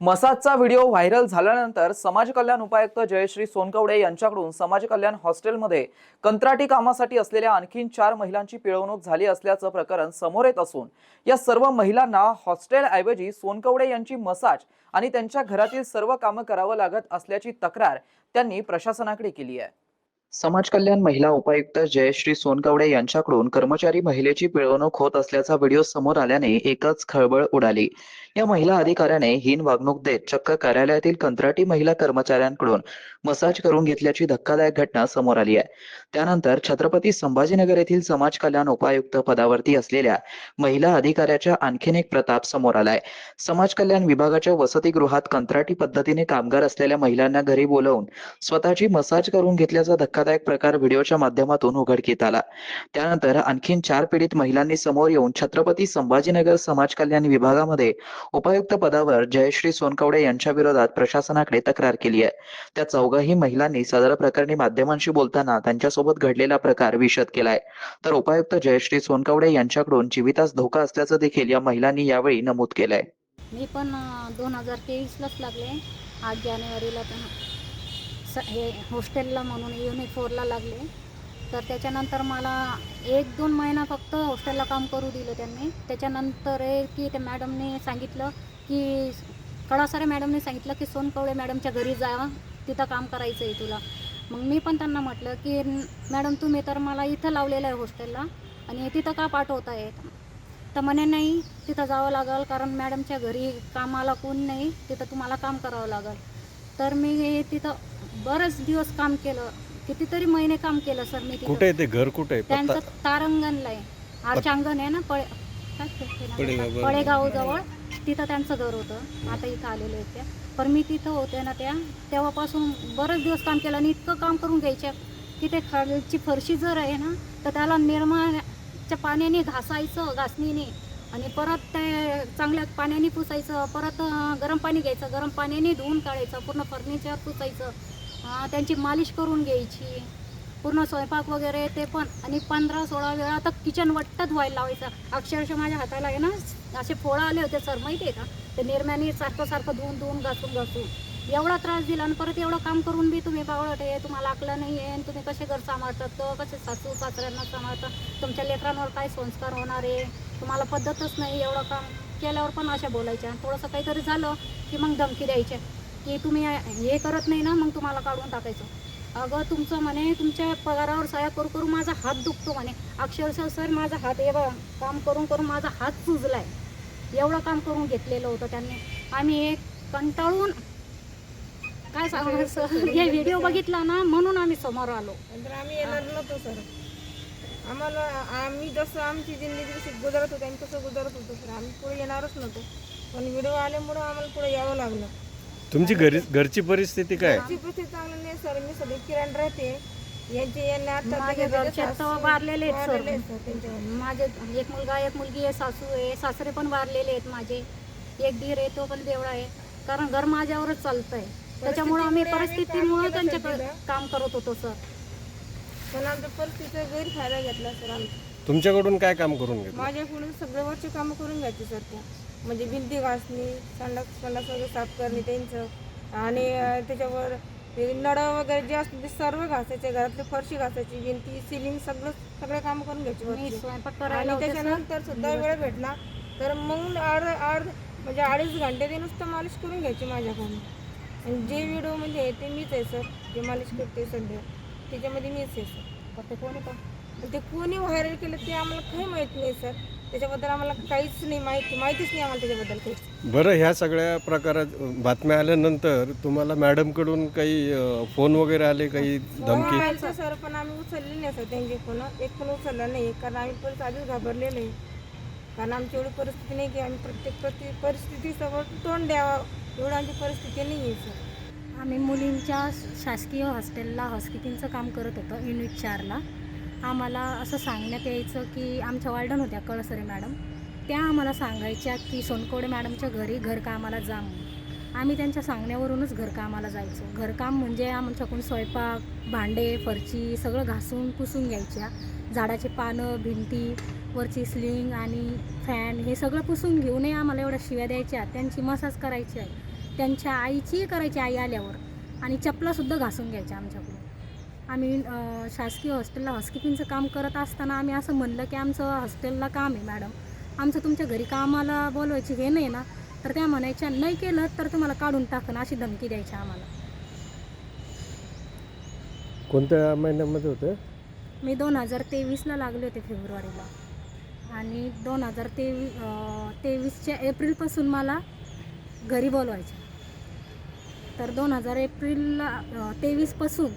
मसाजचा video viral झाल्यानंतर समाज कल्याण उपायुक्त जयश्री सोनकवडे यांच्याकडून समाज कल्याण हॉस्टेलमध्ये कंत्राटी कामासाठी असलेल्या आणखीन चार महिलांची पिळवणूक झाली असल्याचं प्रकरण समोर येत असून या सर्व महिलांना हॉस्टेलऐवजी सोनकवडे यांची मसाज आणि त्यांच्या घरातील सर्व कामं करावं लागत असल्याची तक्रार त्यांनी प्रशासनाकडे केली आहे. समाज कल्याण महिला उपायुक्त जयश्री सोनकवडे यांच्याकडून कर्मचारी महिलेची पिळवणूक होत असल्याचा व्हिडिओ समोर आल्याने एकच खळबळ उडाली. या महिला अधिकाऱ्याने हीन वागणूक देत चक्क कार्यालयातील कंत्राटी महिला कर्मचाऱ्यांकडून मसाज करून घेतल्याची धक्कादायक घटना समोर आली आहे. त्यानंतर छत्रपती संभाजीनगर येथील समाज कल्याण उपायुक्त पदावरती असलेल्या महिला अधिकाऱ्याच्या आणखीन एक प्रताप समोर आलाय. समाज कल्याण विभागाच्या वसतिगृहात कंत्राटी पद्धतीने कामगार असलेल्या महिलांना घरी बोलवून स्वतःची मसाज करून घेतल्याचा धक्कादायक प्रकार व्हिडिओच्या माध्यमातून उघडकीत आला. त्यानंतर आणखीन चार पीडित महिलांनी समोर येऊन छत्रपती संभाजीनगर समाज कल्याण विभागामध्ये उपायुक्त पदावर जयश्री सोनकवडे यांच्या विरोधात प्रशासनाकडे तक्रार केली आहे. त्या चौघही महिलांनी सदर प्रकरणी माध्यमांशी बोलताना त्यांच्यासोबत घडलेला प्रकार विशद केलाय. तर उपायुक्त जयश्री सोनकवडे यांच्याकडून जीवितास धोका असल्याचं देखील या महिलांनी यावेळी नमूद केलंय. मी पण दोन हजार तेवीसलाच लागले. आठ जानेवारीला पण. हे हॉस्टेलला म्हणून युनिट फोरला लागले. तर त्याच्यानंतर मला एक दोन महिना फक्त हॉस्टेलला काम करू दिलं त्यांनी. त्याच्यानंतर आहे की त्या मॅडमने सांगितलं की कळासारे मॅडमने सांगितलं की सोनकवळे मॅडमच्या घरी जा तिथं काम करायचं आहे तुला. मग मी पण त्यांना म्हटलं की मॅडम तुम्ही तर मला इथं लावलेलं आहे हॉस्टेलला आणि तिथं का पाठवत आहेत तर म्हणे नाही तिथं जावं लागेल कारण मॅडमच्या घरी कामाला कोण नाही तिथं तुम्हाला काम करावं लागेल. तर मी तिथं बरेच दिवस काम केलं. कितीतरी महिने काम केलं सर मी तिथं. कुठे आहे ते घर कुठे आहे? त्यांचं पत्ता तारंगणला आहे. आरचांगण आहे ना पळे काय ते- ते नाव? पळेगाव, जवळ. तिथं त्यांचं घर होतं. आता इथं आलेले आहेत त्या पण मी तिथं होते ना त्या तेव्हापासून बरेच दिवस काम केलं आणि इतकं काम करून घ्यायच्या की ते खालची फरशी जर आहे ना तर त्याला निर्माच्या पाण्याने घासायचं घासणीने आणि परत ते चांगल्या पाण्याने पुसायचं. परत अं, गरम पाणी घ्यायचं. गरम पाण्याने धुवून काढायचं. पूर्ण फर्निचर पुसायचं. त्यांची मालिश करून घ्यायची. पूर्ण स्वयंपाक वगैरे ते पण. आणि पंधरा सोळा वेळा तर किचन वट्ट व्हायला लावायचं. अक्षरशः माझ्या हाताला आहे ना असे पोळा आले होते सर माहिती आहे का? ते निर्म्याने सारखं सारखं धुवून धुवून घासून घासून. एवढा त्रास दिला आणि परत एवढं काम करून बी तुम्ही बावळट आहे तुम्हाला आकलं नाही आहे आणि तुम्ही कसे घर सांभाळतात तर कसे सासू सासऱ्यांना सांभाळतात? तुमच्या लेकरांवर काय संस्कार होणार आहे? तुम्हाला पद्धतच नाही एवढं काम. केल्यावर पण अशा बोलायच्या. थोडंसं काहीतरी झालं की मग धमकी द्यायच्या. की तुम्ही हे करत नाही ना मग तुम्हाला काढून टाकायचं. अगं तुमचं म्हणे तुमच्या पगारावर सह्या करू करू माझा हात दुखतो म्हणे. अक्षरशः सर माझा हात हे बघा काम करून करून माझा हात सुजलाय. एवढं काम करून घेतलेलं होतं त्यांनी. आम्ही एक कंटाळून काय सांगणार सर? हे व्हिडिओ बघितला ना म्हणून आम्ही समोर आलो. नंतर आम्ही येणार नव्हतो सर. आम्हाला आम्ही जसं आमची जिंदगी जशी गुजरत होती आम्ही तसं गुजरत होतो सर. आम्ही पुढे येणारच नव्हतो. पण व्हिडिओ आल्यामुळं आम्हाला पुढे यावं लागलं. तुमची घरी घरची परिस्थिती काय? घरची परिस्थिती चांगली नाही सर. मी सध्या किराण राहते. यांचे यांनी आता माझे घरचे तर वारलेले आहेत वारलेले सर आहेत सर त्यांच्यावर माझे एक मुलगा एक मुलगी आहे सासू आहे सासरे पण वारलेले आहेत माझे. एक धीर आहे तो पण देवळा आहे. कारण घर माझ्यावरच चालतंय. त्याच्यामुळे आम्ही परिस्थितीमुळे त्यांच्याकडे काम करत होतो सर. पण आमच्या परिस्थितीचा गैरफायदा घेतला सर आम्ही. तुमच्याकडून काय काम करून घेतलं? माझ्याकडून सगळे वरचे कामं करून घ्यायचे सर ते. म्हणजे भिंती घासणी संडास संडास वगैरे साफ करणे त्यांचं. आणि त्याच्यावर नळं वगैरे जे असतील ते सर्व घासायचे घरातली फरशी घासायची भिंती सिलिंग सगळं सगळे कामं करून घ्यायचे आणि त्याच्यानंतर सुद्धा वेळ भेटला तर मग अर्ध अर्ध म्हणजे अडीच घंटे ते नुसतं मालिश करून घ्यायची माझ्याकडून. आणि जे व्हिडिओ म्हणजे ते मीच आहे सर जे मालिश करते सध्या. त्याच्यामध्ये मीच आहे सर. ते कोणी पण ते कोणी व्हायरल केलं ते आम्हाला काही माहीत नाही सर. त्याच्याबद्दल आम्हाला काहीच नाही माहिती माहितीच नाही आम्हाला त्याच्याबद्दल काहीच बरं ह्या सगळ्या प्रकारात बातम्या आल्यानंतर तुम्हाला मॅडमकडून काही अ, फोन वगैरे आले काही धमकी? आमचं सर पण आम्ही उचलले नाही सर त्यांचे फोन एक पण उचलला नाही कारण आम्ही परत आधीच घाबरलेले आहे. कारण आमची एवढी परिस्थिती नाही की आम्ही प्रत्येक प्रति परिस्थितीसमोर तोंड द्यावं एवढी आमची परिस्थिती नाही आहे सर. आम्ही मुलींच्या शासकीय हॉस्टेलला हॉस्पिटलचं काम करत होतो युनिट चारला. आम्हाला असं सांगण्यात यायचं की आमच्या वार्डन होत्या कळसरे मॅडम. त्या आम्हाला सांगायच्या की सोनकोडे मॅडमच्या घरी घरकामाला जा म्हणून. आम्ही त्यांच्या सांगण्यावरूनच घरकामाला जायचो. घरकाम म्हणजे आमच्याकडून स्वयंपाक भांडे फरची सगळं घासून पुसून घ्यायच्या. झाडाचे पानं भिंती वरची स्लिंग आणि फॅन हे सगळं पुसून घेऊनही आम्हाला एवढ्या शिव्या द्यायच्या. त्यांची मसाज करायची आहे. त्यांच्या आईचीही करायची आई आल्यावर. आणि चपलासुद्धा घासून घ्यायच्या आमच्याकडून. आम्ही शासकीय हॉस्टेलला हॉस्किपिंगचं काम करत असताना आम्ही असं म्हणलं की आमचं हॉस्टेलला काम आहे मॅडम. आमचं तुमच्या घरी कामाला बोलवायची हे नाही ना तर त्या म्हणायच्या नाही केलं तर तुम्हाला काढून टाकन अशी धमकी द्यायची आम्हाला. कोणत्या महिन्यामध्ये होतं? मी दोन हजार तेवीसला लागले होते फेब्रुवारीला. आणि दोन हजार तेवी तेवीसच्या एप्रिलपासून मला घरी बोलवायचे. तर दोन हजार एप्रिलला तेवीसपासून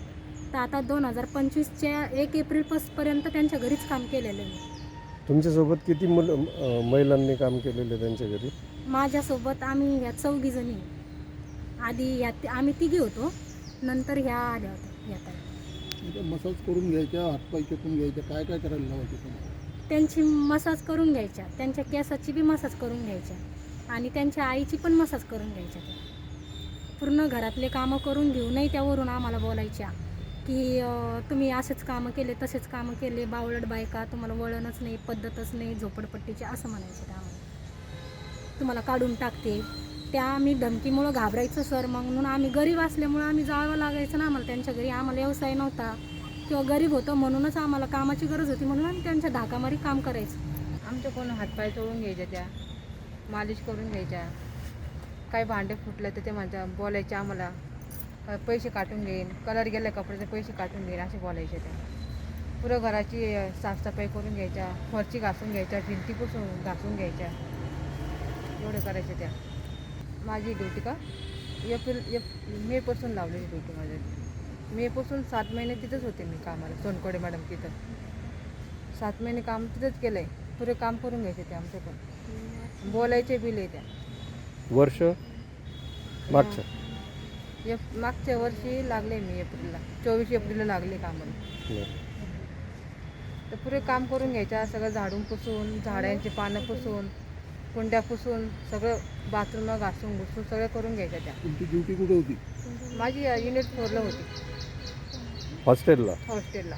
तर आता दोन हजार पंचवीसच्या एक एप्रिलपासपर्यंत त्यांच्या घरीच काम केलेलं आहे. तुमच्यासोबत किती मुलं अं, महिलांनी काम केलेलं आहे त्यांच्या घरी? माझ्यासोबत आम्ही ह्या चौघी जणी. आधी ह्या आम्ही तिघी होतो. नंतर ह्या आल्या होत्या ह्या ताई. म्हणजे मसाज करून घ्यायच्या हातपाय चेपून घ्यायच्या काय काय करायला लावायचं तुम्हाला? त्यांची मसाज करून घ्यायच्या त्यांच्या केसाची बी मसाज करून घ्यायच्या आणि त्यांच्या आईची पण मसाज करून घ्यायच्या त्या. पूर्ण घरातले कामं करून घेऊनही त्यावरून आम्हाला बोलायच्या. की तुम्ही असेच कामं केले तसेच कामं केले बावळट बायका तुम्हाला वळणच नाही पद्धतच नाही झोपडपट्टीची असं म्हणायचे त्या तुम्हाला काढून टाकते. त्या आम्ही धमकीमुळं घाबरायचं सर. मग म्हणून आम्ही गरीब असल्यामुळं आम्ही जावं लागायचं ना आम्हाला. त्यांच्या घरी आम्हाला व्यवसाय नव्हता. किंवा गरीब होतं म्हणूनच आम्हाला कामाची गरज होती म्हणून आम्ही त्यांच्या धाकामारी काम करायचं. आमच्या कोण हातपाय तोडून घ्यायच्या त्या? मालिश करून घ्यायच्या. काही भांडे फुटले तर ते माझ्या बोलायचे आम्हाला. पैसे काटून घेईन कलर गेले कपड्याचे पैसे काटून घेईन असे बोलायचे त्या पुरं घराची साफसफाई करून घ्यायच्या फरची घासून घ्यायच्या भिंती पुसून घासून घ्यायच्या. एवढं करायचे त्या. माझी ड्युटी का? एप्रिल एप मेपासून लावलेली ड्युटी माझी. मेपासून सात महिने तिथंच होते मी कामाला सोनकोडे मॅडम तिथं. सात महिने काम तिथंच केलं आहे पुरे काम करून घ्यायचे ते आमच्याकडून बोलायचे बिल आहे त्या. वर्ष? मागचं. एप मागच्या वर्षी लागले मी एप्रिलला. चोवीस एप्रिलला लागले कामाला बरं. तर पुरे काम करून घ्यायच्या सगळं झाडून पुसून झाडांची पानं पुसून कुंड्या पुसून सगळं बाथरूम घासून घुसून सगळं करून घ्यायच्या त्या. तुमची ड्युटी कुठे होती? माझी युनिट फोरला होती. हॉस्टेलला? हॉस्टेलला.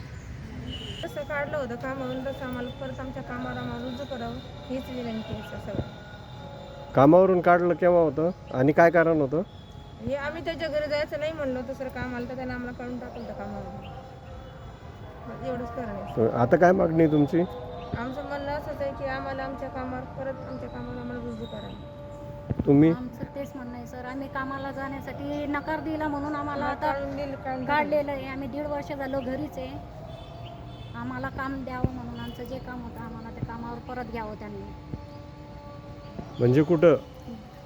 तसं काढलं होतं कामावरून तसं आम्हाला परत आमच्या कामावर आम्हाला रुजू करावं हीच विनंती आहे सर सगळं कामावरून काढलं केव्हा होतं? आणि काय कारण होतं? हे आम्ही त्याच्या घरी जायचं नाही म्हणलो होतं सर कामाला तर त्याने आम्हाला काढून टाकलं होतं कामावरून बस एवढंच कारण आहे. तर आता काय मागणी आहे तुमची? आमचं म्हणणं असंच आहे की आम्हाला आमच्या कामावर परत आमच्या कामावर आम्हाला रुजू करावं तुम्ही? आमचं तेच म्हणणं आहे सर. आम्ही कामाला जाण्यासाठी नकार दिला म्हणून आम्हाला आता काढून दिलं काढून काढलेलं आहे. आम्ही दीड वर्ष झालो घरीच आहे. आम्हाला काम द्यावं म्हणून आमचं जे काम होतं आम्हाला त्या कामावर परत घ्यावं त्यांनी. म्हणजे कुठं?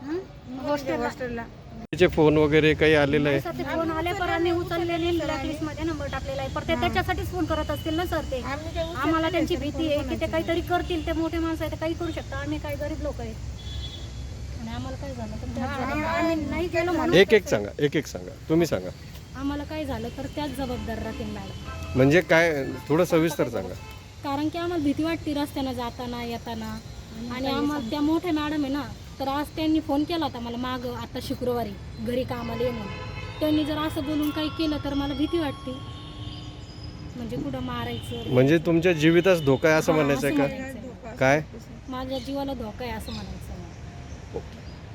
हं? हॉस्टेलला. हॉस्टेलला. त्याचे फोन वगैरे काही आलेलं आहे? सर ते फोन आले पण आम्ही उचलले नाही ब्लॅकलिस्टमध्ये नंबर टाकलेला आहे. पण ते त्याच्यासाठीच फोन करत असतील ना सर ते? आम्हाला त्यांची भीती आहे की ते. काहीतरी करतील ते मोठे माणसं आहे ते काही करू शकतात. आम्ही काही गरीब लोक आहेत. आणि आम्हाला काय झालं तर त्याच जबाबदार- आम्ही नाही. म्हणून एक एक सांगा एक एक सांगा. तुम्ही सांगा. आम्हाला काय झालं तर त्याच जबाबदार राहतील मॅडम. म्हणजे काय थोडं सविस्तर सांगा. कारण की आम्हाला भीती वाटते रस्त्यानं जाताना येताना. आणि आम्हाला त्या मोठ्या मॅडम आहे ना तर आज त्यांनी फोन केला होता मला माग आता शुक्रवारी घरी कामाला ये म्हणून. त्यांनी जर असं बोलून काही केलं तर मला भीती वाटते. म्हणजे कुठं मारायचं? म्हणजे तुमच्या जीवितास धोका आहे असं हा, म्हणायचं आहे का. काय? माझ्या जीवाला धोका आहे असं म्हणायचं मला.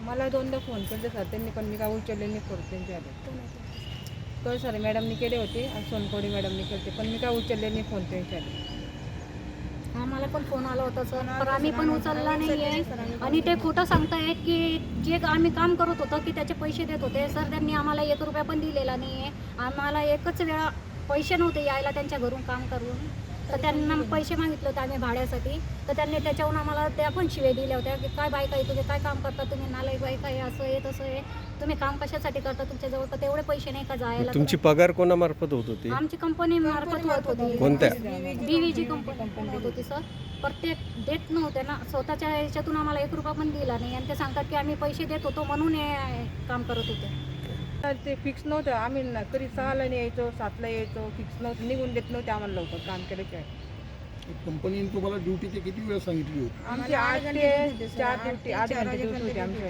मला दोनदा फोन केले सर त्यांनी पण मी काय उचलले नाही फोन त्यांचे आले तो सर मॅडमनी केले होते आणि सोनकोडी मॅडमनी केले पण मी काय उचलले नाही फोन त्यांचे आले आम्हाला पण फोन आला होता सर. पण आम्ही पण उचलला नाहीये. आणि ते खोटं सांगतायत की जे आम्ही काम करत होतो की त्याचे पैसे देत होते. सर त्यांनी आम्हाला एक रुपया पण दिलेला नाहीये. आम्हाला एकच वेळा पैसे नव्हते यायला त्यांच्या घरून काम करून. तर त्यांना पैसे मागितले होते आम्ही भाड्यासाठी. तर त्यांनी त्याच्याहून आम्हाला त्या पण शिवे दिल्या होत्या की काय बायका आहे तुझे काय काम करता तुम्ही? नालायक बायका आहे? असं आहे तसं आहे. तुम्ही काम कशासाठी करता तुमच्याजवळ का तेवढे पैसे नाही का जायला तुमची पगार कोणामार्फत होत होती? आमची कंपनी मार्फत होत होती. कोणत्या? बीवीची कंपनी होत होती सर प्रत्येक देत नव्हते ना. स्वतःच्या ह्याच्यातून आम्हाला एक रुपया पण दिला नाही. आणि ते सांगतात की आम्ही पैसे देत होतो म्हणून हे काम करत होते. ते फिक्स नव्हतं. आम्ही ना कधी सहाला नाही यायचो सातला यायचो फिक्स नव्हतं. निघून देत नव्हते आम्हाला लवकर काम केल्याशिवाय. कंपनीने तुम्हाला ड्युटीची किती वेळ सांगितली होती? आमची आठ ते चार ड्युटी आठ घंटे ड्युटी होती आमची.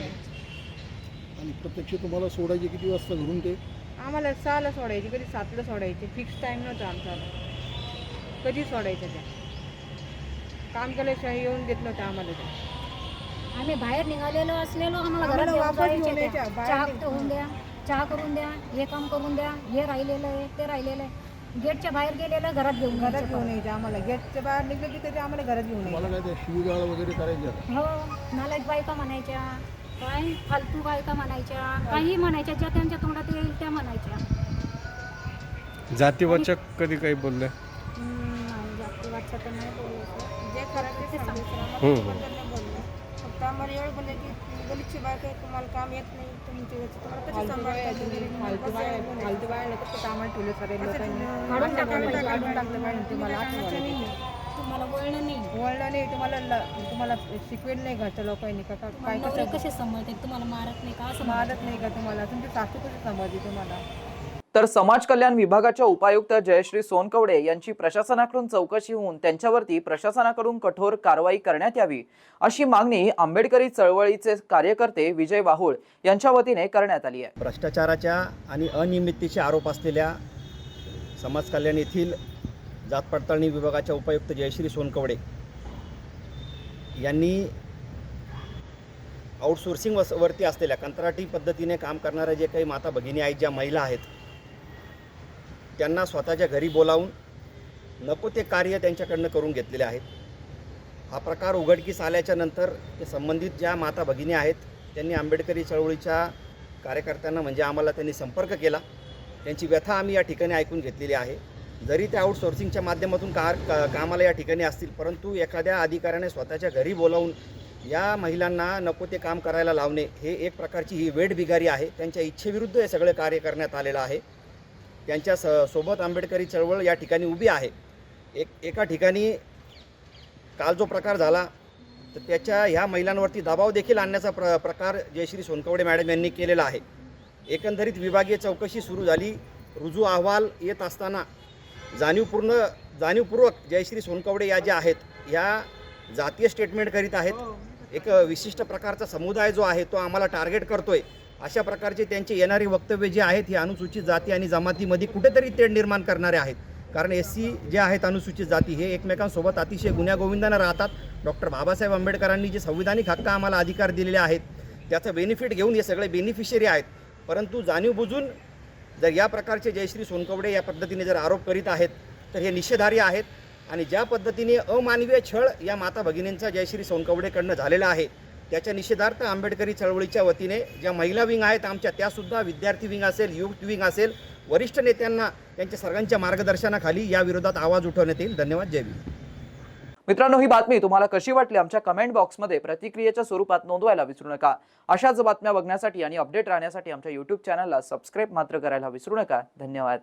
आणि प्रत्यक्ष तुम्हाला सोडायचे किती वाजता घरून ते? आम्हाला सहाला सोडायची कधी सातला सोडायची. फिक्स टाईम नव्हता आमचा. कधी सोडायचं त्या काम केल्याशिवाय येऊन देत नव्हतं आम्हाला ते. आम्ही बाहेर निघालेलो असलेलो आम्हाला घरात जायचे त्या. चहा. होऊन द्या. चहा करून द्या हे काम करून द्या हे राहिलेलं आहे ते राहिलेलं आहे. गेटच्या बाहेर गेलेलं घरात घेऊन घरात घेऊन यायचे आम्हाला. गेटच्या बाहेर निघले की तरी आम्हाला घरात घेऊन यायचे. काय ते शिवीगाळ वगैरे करायचे? हो नालायक बायका म्हणायच्या काय फालतू बायका म्हणायच्या काही म्हणायच्या ज्या त्यांच्या तोंडात येईल त्या म्हणायच्या. जातीवाचक कधी काही बोलले? हम्म, नाही, जातीवादचं तर नाही बोलायचं. जे खरं ते सांगितलं हम्म, आम्हाला एवढं बोलले की गलिच्छ बायका आहे, तुम्हाला काम येत नाही तुमचे तुम्हाला कसे सांभाळता तुम्हाला. नाही. वळण नाही. वळलं नाही तुम्हाला तुम्हाला शिकवेल नाही घरच्या लोकांनी का काय कसे सांभाळते? तुम्हाला मारत नाही का? असं मारत नाही का तुम्हाला? तुमची सासू कशी सांभाळते तुम्हाला? तर समाज कल्याण विभागाच्या उपायुक्त जयश्री सोनकवडे यांची प्रशासनाकडून चौकशी होऊन त्यांच्यावरती प्रशासनाकडून कठोर कारवाई करण्यात यावी अशी मागणी आंबेडकरी चळवळीचे कार्यकर्ते विजय वाहुळ यांच्या वतीने करण्यात आली आहे. भ्रष्टाचाराच्या आणि अनियमिततेचे आरोप असलेल्या समाज कल्याण येथील जात पडताळणी विभागाच्या उपायुक्त जयश्री सोनकवडे यांनी आउटसोर्सिंग वस वरती असलेल्या कंत्राटी पद्धतीने काम करणाऱ्या जे काही माता भगिनी आहेत ज्या महिला आहेत त्यांना स्वतःच्या घरी बोलावून नको ते कार्य त्यांच्याकडनं करून घेतलेले आहेत. हा प्रकार उघडकीस आल्याच्यानंतर ते संबंधित ज्या माता भगिनी आहेत त्यांनी आंबेडकरी चळवळीच्या कार्यकर्त्यांना म्हणजे आम्हाला त्यांनी संपर्क केला. त्यांची व्यथा आम्ही या ठिकाणी ऐकून घेतलेली आहे. जरी ते आउटसोर्सिंगच्या माध्यमातून कार का कामाला या ठिकाणी असतील परंतु एखाद्या अधिकाऱ्याने स्वतःच्या घरी बोलावून या महिलांना नको ते काम करायला लावणे हे एक प्रकारची ही वेठ बिगारी आहे. त्यांच्या इच्छेविरुद्ध हे सगळं कार्य करण्यात आलेलं आहे. त्यांच्या स सोबत आंबेडकरी चळवळ या ठिकाणी उभी आहे. एक एका ठिकाणी काल जो प्रकार झाला तर त्याच्या ह्या महिलांवरती दबाव देखील आणण्याचा प्र प्रकार जयश्री सोनकवडे मॅडम यांनी केलेला आहे. एकंदरीत विभागीय चौकशी सुरू झाली. रुजू अहवाल येत असताना जाणीवपूर्ण जाणीवपूर्वक जयश्री सोनकवडे या ज्या आहेत ह्या जातीय स्टेटमेंट करीत आहेत. एक विशिष्ट प्रकारचा समुदाय जो आहे तो आम्हाला टार्गेट करतो आहे अशा प्रकारचे त्यांचे येणारी वक्तव्य जे आहेत हे अनुसूचित जाती आणि जमातीमध्ये कुठेतरी तेढ निर्माण करणारे आहेत. कारण एस सी जे आहेत अनुसूचित जाती हे एकमेकांसोबत अतिशय गुण्यागोविंदानं राहतात. डॉक्टर बाबासाहेब आंबेडकरांनी जे संविधानिक हक्क आम्हाला अधिकार दिलेले आहेत त्याचं बेनिफिट घेऊन हे सगळे बेनिफिशरी आहेत. परंतु जाणीव बुजून जर या प्रकारचे जयश्री सोनकवडे या पद्धतीने जर आरोप करीत आहेत तर हे निषेधार्ह आहेत. आणि ज्या पद्धतीने अमानवीय छळ या माता भगिनींचा जयश्री सोनकवडेकडनं झालेला आहे त्याच्या निषेधार्थ आंबेडकरी चळवळीच्या वतीने ज्या महिला विंग आहेत आमच्या त्यासुद्धा विद्यार्थी विंग असेल युथ विंग असेल वरिष्ठ नेत्यांना त्यांच्या सर्वांच्या मार्गदर्शनाखाली या विरोधात आवाज उठवण्यात येईल. धन्यवाद. जय मित्रांनो ही बातमी तुम्हाला कशी वाटली? आमच्या कमेंट बॉक्समध्ये प्रतिक्रियेच्या स्वरूपात नोंदवायला विसरू नका. अशाच बातम्या बघण्यासाठी आणि अपडेट राहण्यासाठी आमच्या युट्यूब चॅनलला सबस्क्राईब मात्र करायला विसरू नका. धन्यवाद.